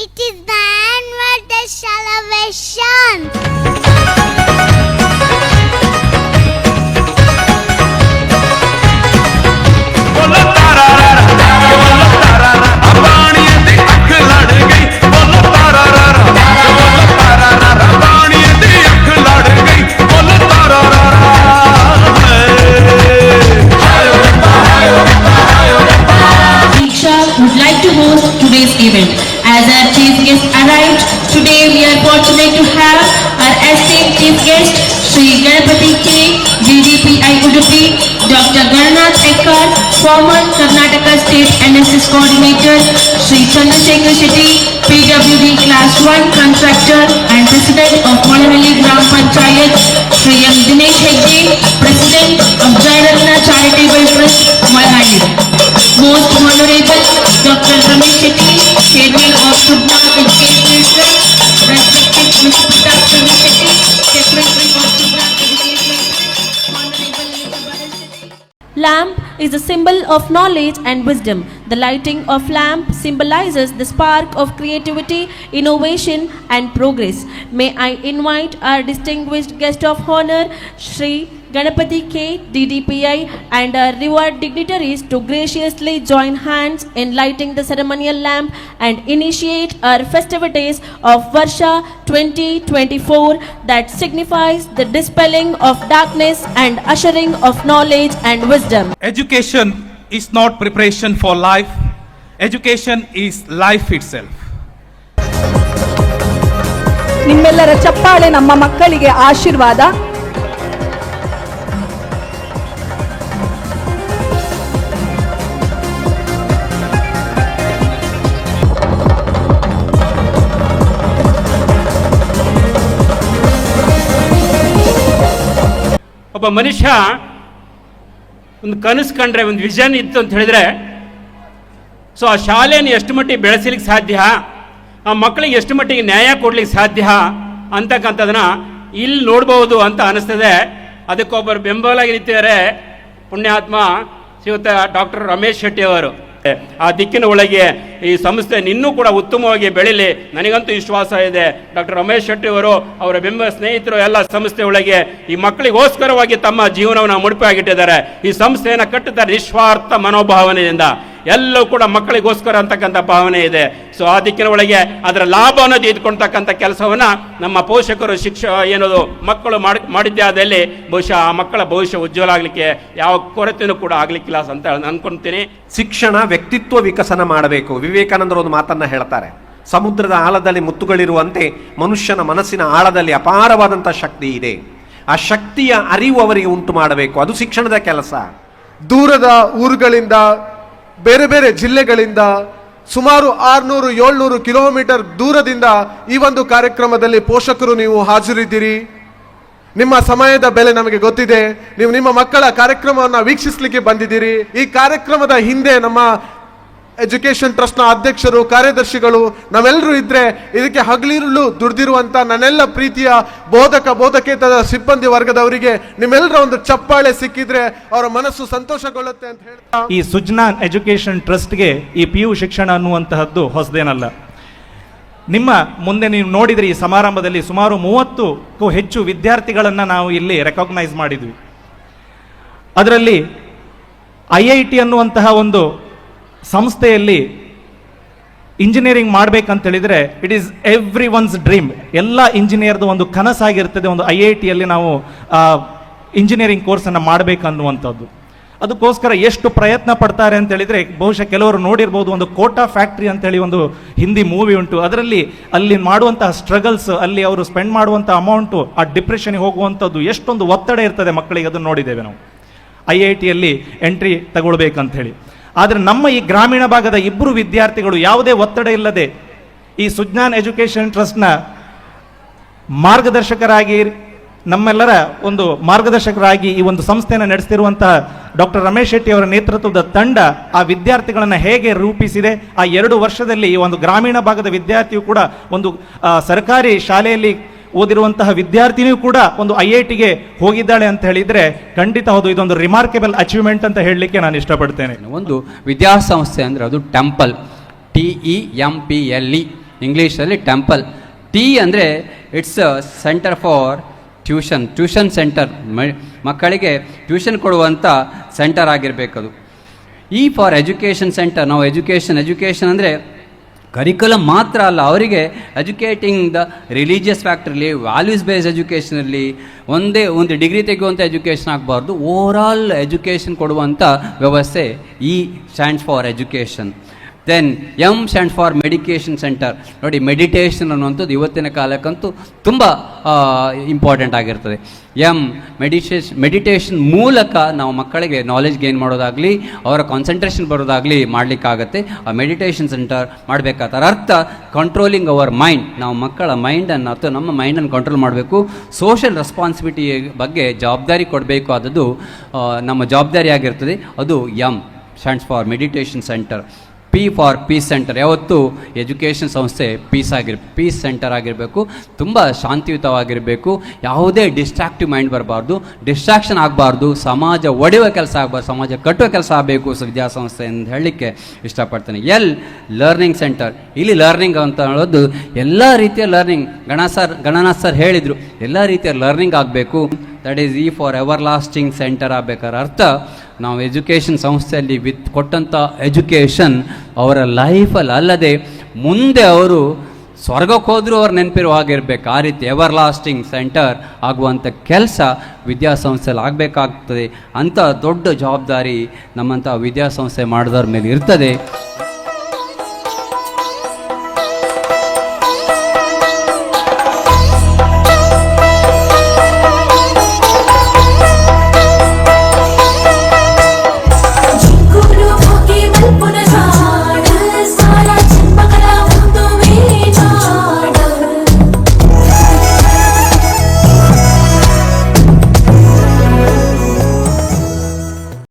It is the annual day celebration. Today's event. Chief guest arrived, today we are fortunate to have our esteemed chief guest, Sri Ganapati K, DDPI Udupi, Dr. Garnath Ekkar, former Karnataka State NSS Coordinator, Sri Chandrasekhar Shetty, PWD Class 1 Contractor and President of Monahalli Gram Panchayat, Sri M. Dinesh Hegde, President of Jairatna Charitable Trust, Monahalli. Most Honorable Dr. Ramesh Shetty, Chairman of Trust, respected Mr. Ramesh Shetty, Secretary of. Lamp is a symbol of knowledge and wisdom. The lighting of lamp symbolizes the spark of creativity, innovation and progress. May I invite our distinguished guest of honor, Shri Ganapati K, DDPI and our revered dignitaries to graciously join hands in lighting the ceremonial lamp and initiate our festivities of Varsha 2024 that signifies the dispelling of darkness and ushering of knowledge and wisdom. Education is not preparation for life. Education is life itself. ನಿಮ್ಮೆಲ್ಲರ ಚಪ್ಪಾಳೆ ನಮ್ಮ ಮಕ್ಕಳಿಗೆ ಆಶೀರ್ವಾದ ಒಬ್ಬ ಮನುಷ್ಯ ಒಂದು ಕನಸು ಕಂಡ್ರೆ, ಒಂದು ವಿಷನ್ ಇತ್ತು ಅಂತ ಹೇಳಿದ್ರೆ, ಸೊ, ಆ ಶಾಲೆಯನ್ನು ಎಷ್ಟು ಮಟ್ಟಿಗೆ ಬೆಳೆಸಲಿಕ್ಕೆ ಸಾಧ್ಯ? ಆ ಮಕ್ಕಳಿಗೆ ಎಷ್ಟು ಮಟ್ಟಿಗೆ ನ್ಯಾಯ ಕೊಡ್ಲಿಕ್ಕೆ ಸಾಧ್ಯ? ಅಂತಕ್ಕಂಥದನ್ನ ಇಲ್ಲಿ ನೋಡಬಹುದು ಅಂತ ಅನಿಸ್ತದೆ. ಅದಕ್ಕೊಬ್ಬರು ಬೆಂಬಲಾಗಿ ನಿಂತಿದ್ದಾರೆ ಪುಣ್ಯಾತ್ಮ ಶ್ರೀಯುತ ಡಾಕ್ಟರ್ ರಮೇಶ್ ಶೆಟ್ಟಿ ಅವರು. ಆ ದಿಕ್ಕಿನ ಒಳಗೆ ಈ ಸಂಸ್ಥೆ ಇನ್ನೂ ಕೂಡ ಉತ್ತಮವಾಗಿ ಬೆಳೀಲಿ. ನನಗಂತೂ ವಿಶ್ವಾಸ ಇದೆ. ಡಾಕ್ಟರ್ ರಮೇಶ್ ಶೆಟ್ಟಿ ಅವರು, ಅವರ ಬೆಂಬಲ ಸ್ನೇಹಿತರು ಎಲ್ಲ ಸಂಸ್ಥೆ ಒಳಗೆ ಈ ಮಕ್ಕಳಿಗೋಸ್ಕರವಾಗಿ ತಮ್ಮ ಜೀವನವನ್ನು ಮುಡಿಪಾಗಿಟ್ಟಿದ್ದಾರೆ. ಈ ಸಂಸ್ಥೆಯನ್ನು ಕಟ್ಟುತ್ತಾರೆ ನಿಸ್ವಾರ್ಥ ಮನೋಭಾವನೆಯಿಂದ. ಎಲ್ಲವೂ ಕೂಡ ಮಕ್ಕಳಿಗೋಸ್ಕರ ಅಂತಕ್ಕಂಥ ಭಾವನೆ ಇದೆ. ಸೊ ಆ ದಿಕ್ಕಿನ ಒಳಗೆ ಅದರ ಲಾಭವನ್ನು ತೆಗೆದುಕೊಳ್ತಕ್ಕಂಥ ಕೆಲಸವನ್ನ ನಮ್ಮ ಪೋಷಕರು ಶಿಕ್ಷ ಏನದು ಮಕ್ಕಳು ಮಾಡಿ ಮಾಡಿದ್ದೇ ಆದಲ್ಲಿ ಬಹುಶಃ ಆ ಮಕ್ಕಳ ಭವಿಷ್ಯ ಉಜ್ವಲ ಆಗಲಿಕ್ಕೆ ಯಾವ ಕೊರತೆಯೂ ಕೂಡ ಆಗಲಿಕ್ಕಿಲ್ಲ ಅಂತ ಅಂದ್ಕೊಂತೀನಿ ಶಿಕ್ಷಣ ವ್ಯಕ್ತಿತ್ವ ವಿಕಸನ ಮಾಡಬೇಕು. ವಿವೇಕಾನಂದರು ಒಂದು ಮಾತನ್ನು ಹೇಳ್ತಾರೆ. ಸಮುದ್ರದ ಆಳದಲ್ಲಿ ಮುತ್ತುಗಳಿರುವಂತೆ ಮನುಷ್ಯನ ಮನಸ್ಸಿನ ಆಳದಲ್ಲಿ ಅಪಾರವಾದಂಥ ಶಕ್ತಿ ಇದೆ. ಆ ಶಕ್ತಿಯ ಅರಿವು ಅವರಿಗೆ ಉಂಟು ಮಾಡಬೇಕು. ಅದು ಶಿಕ್ಷಣದ ಕೆಲಸ. ದೂರದ ಊರುಗಳಿಂದ ಬೇರೆ ಬೇರೆ ಜಿಲ್ಲೆಗಳಿಂದ ಸುಮಾರು ಆರ್ನೂರು, ಏಳ್ನೂರು ಕಿಲೋಮೀಟರ್ ದೂರದಿಂದ ಈ ಒಂದು ಕಾರ್ಯಕ್ರಮದಲ್ಲಿ ಪೋಷಕರು ನೀವು ಹಾಜರಿದ್ದೀರಿ. ನಿಮ್ಮ ಸಮಯದ ಬೆಲೆ ನಮಗೆ ಗೊತ್ತಿದೆ. ನೀವು ನಿಮ್ಮ ಮಕ್ಕಳ ಕಾರ್ಯಕ್ರಮವನ್ನು ವೀಕ್ಷಿಸಲಿಕ್ಕೆ ಬಂದಿದ್ದೀರಿ. ಈ ಕಾರ್ಯಕ್ರಮದ ಹಿಂದೆ ನಮ್ಮ ಎಜುಕೇಶನ್ ಟ್ರಸ್ಟ್ನ ಅಧ್ಯಕ್ಷರು, ಕಾರ್ಯದರ್ಶಿಗಳು ನಾವೆಲ್ಲರೂ ಇದ್ರೆ ಇದಕ್ಕೆ ಹಗಲಿರುಳು ದುಡ್ದಿರುವಂತ ನನ್ನೆಲ್ಲ ಪ್ರೀತಿಯ ಬೋಧಕ, ಬೋಧಕೇತರ ಸಿಬ್ಬಂದಿ ವರ್ಗದವರಿಗೆ ನಿಮ್ಮೆಲ್ಲರ ಒಂದು ಚಪ್ಪಾಳೆ ಸಿಕ್ಕಿದ್ರೆ ಅವರ ಮನಸ್ಸು ಸಂತೋಷಗೊಳ್ಳುತ್ತೆ ಅಂತ ಹೇಳ್ತಾ ಈ ಸುಜ್ನಾನ್ ಎಜುಕೇಷನ್ ಟ್ರಸ್ಟ್ಗೆ ಈ ಪಿ ಯು ಶಿಕ್ಷಣ ಅನ್ನುವಂತಹದ್ದು ಹೊಸದೇನಲ್ಲ. ನಿಮ್ಮ ಮುಂದೆ ನೀವು ನೋಡಿದರೆ ಈ ಸಮಾರಂಭದಲ್ಲಿ ಸುಮಾರು ಮೂವತ್ತಕ್ಕೂ ಹೆಚ್ಚು ವಿದ್ಯಾರ್ಥಿಗಳನ್ನು ನಾವು ಇಲ್ಲಿ ರೆಕಾಗ್ನೈಸ್ ಮಾಡಿದ್ವಿ. ಅದರಲ್ಲಿ ಐ ಐ ಟಿ ಅನ್ನುವಂತಹ ಒಂದು ಸಂಸ್ಥೆಯಲ್ಲಿ engineering ಮಾಡಬೇಕಂತೇಳಿದರೆ it is every one's dream ಎಲ್ಲ ಇಂಜಿನಿಯರ್ದು ಒಂದು ಕನಸಾಗಿರ್ತದೆ, ಒಂದು ಐ ಐ ಟಿಯಲ್ಲಿ ನಾವು ಇಂಜಿನಿಯರಿಂಗ್ ಕೋರ್ಸನ್ನು ಮಾಡಬೇಕನ್ನುವಂಥದ್ದು. ಅದಕ್ಕೋಸ್ಕರ ಎಷ್ಟು ಪ್ರಯತ್ನ ಪಡ್ತಾರೆ ಅಂತ ಹೇಳಿದ್ರೆ, ಬಹುಶಃ ಕೆಲವರು ನೋಡಿರ್ಬೋದು, ಒಂದು ಕೋಟಾ ಫ್ಯಾಕ್ಟ್ರಿ ಅಂತೇಳಿ ಒಂದು ಹಿಂದಿ ಮೂವಿ ಉಂಟು. ಅದರಲ್ಲಿ ಅಲ್ಲಿ ಮಾಡುವಂತಹ ಸ್ಟ್ರಗಲ್ಸ್ ಅಲ್ಲಿ ಅವರು ಸ್ಪೆಂಡ್ ಮಾಡುವಂಥ ಅಮೌಂಟು ಆ ಡಿಪ್ರೆಷನ್ಗೆ ಹೋಗುವಂಥದ್ದು, ಎಷ್ಟೊಂದು ಒತ್ತಡ ಇರ್ತದೆ ಮಕ್ಕಳಿಗೆ, ಅದನ್ನು ನೋಡಿದ್ದೇವೆ ನಾವು. ಐ ಐ ಟಿಯಲ್ಲಿ ಎಂಟ್ರಿ ತಗೊಳ್ಬೇಕಂತ ಹೇಳಿ. ಆದರೆ ನಮ್ಮ ಈ ಗ್ರಾಮೀಣ ಭಾಗದ ಇಬ್ಬರು ವಿದ್ಯಾರ್ಥಿಗಳು ಯಾವುದೇ ಒತ್ತಡ ಇಲ್ಲದೆ ಈ ಸುಜ್ಞಾನ್ ಎಜುಕೇಷನ್ ಟ್ರಸ್ಟ್ನ ಮಾರ್ಗದರ್ಶಕರಾಗಿ ನಮ್ಮೆಲ್ಲರ ಒಂದು ಮಾರ್ಗದರ್ಶಕರಾಗಿ ಈ ಒಂದು ಸಂಸ್ಥೆಯನ್ನು ನಡೆಸ್ತಿರುವಂತಹ ಡಾಕ್ಟರ್ ರಮೇಶ್ ಶೆಟ್ಟಿ ಅವರ ನೇತೃತ್ವದ ತಂಡ ಆ ವಿದ್ಯಾರ್ಥಿಗಳನ್ನು ಹೇಗೆ ರೂಪಿಸಿದೆ, ಆ ಎರಡು ವರ್ಷದಲ್ಲಿ ಈ ಒಂದು ಗ್ರಾಮೀಣ ಭಾಗದ ವಿದ್ಯಾರ್ಥಿಯು ಕೂಡ ಒಂದು ಸರ್ಕಾರಿ ಶಾಲೆಯಲ್ಲಿ ಓದಿರುವಂತಹ ವಿದ್ಯಾರ್ಥಿನಿಯೂ ಕೂಡ ಒಂದು ಐ ಐ ಟಿಗೆ ಹೋಗಿದ್ದಾಳೆ ಅಂತ ಹೇಳಿದ್ರೆ ಖಂಡಿತ ಹೌದು, ಇದೊಂದು ರಿಮಾರ್ಕೆಬಲ್ ಅಚೀವ್ಮೆಂಟ್ ಅಂತ ಹೇಳಲಿಕ್ಕೆ ನಾನು ಇಷ್ಟಪಡ್ತೇನೆ. ಒಂದು ವಿದ್ಯಾಸಂಸ್ಥೆ ಅಂದರೆ ಅದು temple T E M P L E ಇಂಗ್ಲೀಷಲ್ಲಿ ಟೆಂಪಲ್ ಟಿ ಅಂದರೆ it's centre for tuition tuition centre ಮಕ್ಕಳಿಗೆ ಟ್ಯೂಷನ್ ಕೊಡುವಂಥ ಸೆಂಟರ್ ಆಗಿರಬೇಕದು. ಈ ಫಾರ್ ಎಜುಕೇಷನ್ ಸೆಂಟರ್ ನಾವು ಎಜುಕೇಷನ್ ಎಜುಕೇಷನ್ ಅಂದರೆ ಕರಿಕ್ಯುಲಮ್ ಮಾತ್ರ ಅಲ್ಲ, ಅವರಿಗೆ ಎಜುಕೇಟಿಂಗ್ ದ ರಿಲಿಜಿಯಸ್ ಫ್ಯಾಕ್ಟ್ರಲ್ಲಿ ವ್ಯಾಲ್ಯೂಸ್ ಬೇಸ್ಡ್ ಎಜುಕೇಷನಲ್ಲಿ ಒಂದೇ ಒಂದು ಡಿಗ್ರಿ ತೆಗೆಯುವಂಥ ಎಜುಕೇಷನ್ ಆಗಬಾರ್ದು. ಓವರಾಲ್ ಎಜುಕೇಷನ್ ಕೊಡುವಂಥ ವ್ಯವಸ್ಥೆ E stands for education then M stand for medication centre ನೋಡಿ ಮೆಡಿಟೇಷನ್ ಅನ್ನುವಂಥದ್ದು ಇವತ್ತಿನ ಕಾಲಕ್ಕಂತೂ ತುಂಬ ಇಂಪಾರ್ಟೆಂಟ್ ಆಗಿರ್ತದೆ. ಎಂ ಮೆಡಿಟೇಷನ್ ಮೆಡಿಟೇಷನ್ ಮೂಲಕ ನಾವು ಮಕ್ಕಳಿಗೆ ನಾಲೆಜ್ ಗೇನ್ ಮಾಡೋದಾಗಲಿ, ಅವರ ಕಾನ್ಸಂಟ್ರೇಷನ್ ಬರೋದಾಗಲಿ ಮಾಡಲಿಕ್ಕಾಗತ್ತೆ. ಆ ಮೆಡಿಟೇಷನ್ ಸೆಂಟರ್ ಮಾಡಬೇಕಾದ ಅರ್ಥ ಕಂಟ್ರೋಲಿಂಗ್ ಅವರ್ ಮೈಂಡ್ ನಾವು ಮಕ್ಕಳ ಮೈಂಡನ್ನು ಅಥವಾ ನಮ್ಮ ಮೈಂಡನ್ನು ಕಂಟ್ರೋಲ್ ಮಾಡಬೇಕು. ಸೋಷಿಯಲ್ ರೆಸ್ಪಾನ್ಸಿಬಿಲಿಟಿ ಬಗ್ಗೆ ಜವಾಬ್ದಾರಿ ಕೊಡಬೇಕು ಆದದ್ದು ನಮ್ಮ ಜವಾಬ್ದಾರಿ ಆಗಿರ್ತದೆ. ಅದು M stands for meditation centre P for peace centre ಯಾವತ್ತು ಎಜುಕೇಷನ್ ಸಂಸ್ಥೆ ಪೀಸ್ ಆಗಿರ್ ಪೀಸ್ ಸೆಂಟರ್ ಆಗಿರಬೇಕು, ತುಂಬ ಶಾಂತಿಯುತವಾಗಿರಬೇಕು, ಯಾವುದೇ ಡಿಸ್ಟ್ರಾಕ್ಟಿವ್ ಮೈಂಡ್ ಬರಬಾರ್ದು ಡಿಸ್ಟ್ರಾಕ್ಷನ್ ಆಗಬಾರ್ದು, ಸಮಾಜ ಒಡೆಯುವ ಕೆಲಸ ಆಗಬಾರ್ದು, ಸಮಾಜ ಕಟ್ಟುವ ಕೆಲಸ ಆಗಬೇಕು ವಿದ್ಯಾಸಂಸ್ಥೆ ಅಂತ ಹೇಳಲಿಕ್ಕೆ ಇಷ್ಟಪಡ್ತೇನೆ. ಎಲ್ ಲರ್ನಿಂಗ್ ಸೆಂಟರ್ ಇಲ್ಲಿ ಲರ್ನಿಂಗ್ ಅಂತ ಹೇಳೋದು ಎಲ್ಲ ರೀತಿಯ ಲರ್ನಿಂಗ್ ಗಣ ಸರ್, ಗಣನಾಥ್ ಸರ್ ಹೇಳಿದರು, ಎಲ್ಲ ರೀತಿಯ ಲರ್ನಿಂಗ್ ಆಗಬೇಕು. That is E for ever lasting centre ಆಗಬೇಕಾದ್ರೆ ಅರ್ಥ. ನಾವು ಎಜುಕೇಷನ್ ಸಂಸ್ಥೆಯಲ್ಲಿ ವಿತ್ ಕೊಟ್ಟಂಥ ಎಜುಕೇಷನ್ ಅವರ ಲೈಫಲ್ಲಿ ಅಲ್ಲದೆ ಮುಂದೆ ಅವರು ಸ್ವರ್ಗಕ್ಕೆ ಹೋದರೂ ಅವ್ರು ನೆನಪಿರುವ ಆಗಿರಬೇಕು ಆ ರೀತಿ ಎವರ್ ಲಾಸ್ಟಿಂಗ್ ಸೆಂಟರ್ ಆಗುವಂಥ ಕೆಲಸ ವಿದ್ಯಾಸಂಸ್ಥೆಯಲ್ಲಿ ಆಗಬೇಕಾಗ್ತದೆ. ಅಂಥ ದೊಡ್ಡ ಜವಾಬ್ದಾರಿ ನಮ್ಮಂಥ ವಿದ್ಯಾಸಂಸ್ಥೆ ಮಾಡಿದವ್ರ ಮೇಲೆ ಇರ್ತದೆ.